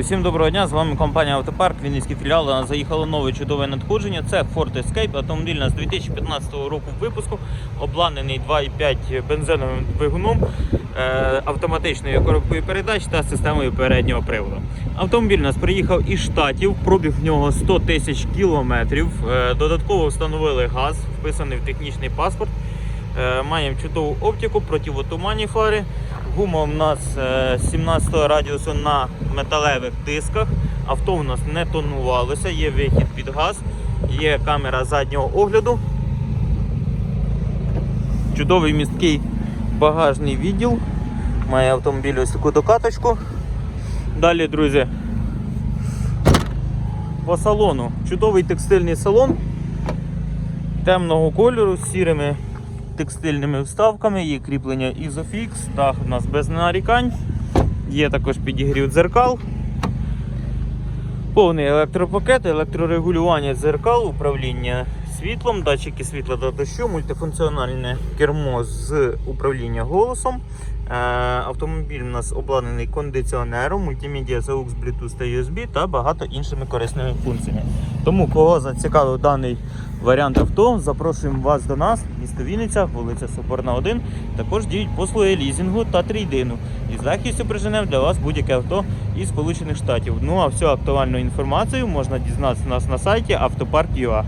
Всім доброго дня, з вами компанія Автопарк, Вінницький філіал. Нас заїхало нове чудове надходження. Це Ford Escape, автомобіль нас 2015 року випуску, обладнаний 2,5 бензиновим двигуном, е, автоматичною коробкою передач та системою переднього приводу. Автомобіль нас приїхав із штатів, пробіг в нього 100 тисяч кілометрів. Е, Додатково встановили газ, вписаний в технічний паспорт. Е, Маємо чудову оптику, противотуманні фари. Гума у нас е, 17 радіусу на металевих дисках. Авто у нас не тонувалося, є вихід під газ, є камера заднього огляду. Чудовий місткий багажний відділ. Має автомобіль ось таку докаточку. Далі, друзі, по салону. Чудовий текстильний салон темного кольору з сірими текстильними вставками, є кріплення Isofix, дах у нас без нарікань, є також підігрів дзеркал, повний електропакет, електрорегулювання дзеркал, управління світлом, датчики світла та дощу, мультифункціональне кермо з управління голосом. Е, Автомобіль у нас обладнаний кондиціонером, мультимедіа AUX, Bluetooth та USB та багато іншими корисними функціями. Тому кого зацікавив даний варіант авто, запрошуємо вас до нас, місто Вінниця, вулиця Соборна 1. Також діють послуги лізінгу та трейдину. І з легкістю приженемо для вас будь-яке авто із Сполучених Штатів. Ну а всю актуальну інформацію можна дізнатися у нас на сайті автопарк.ua.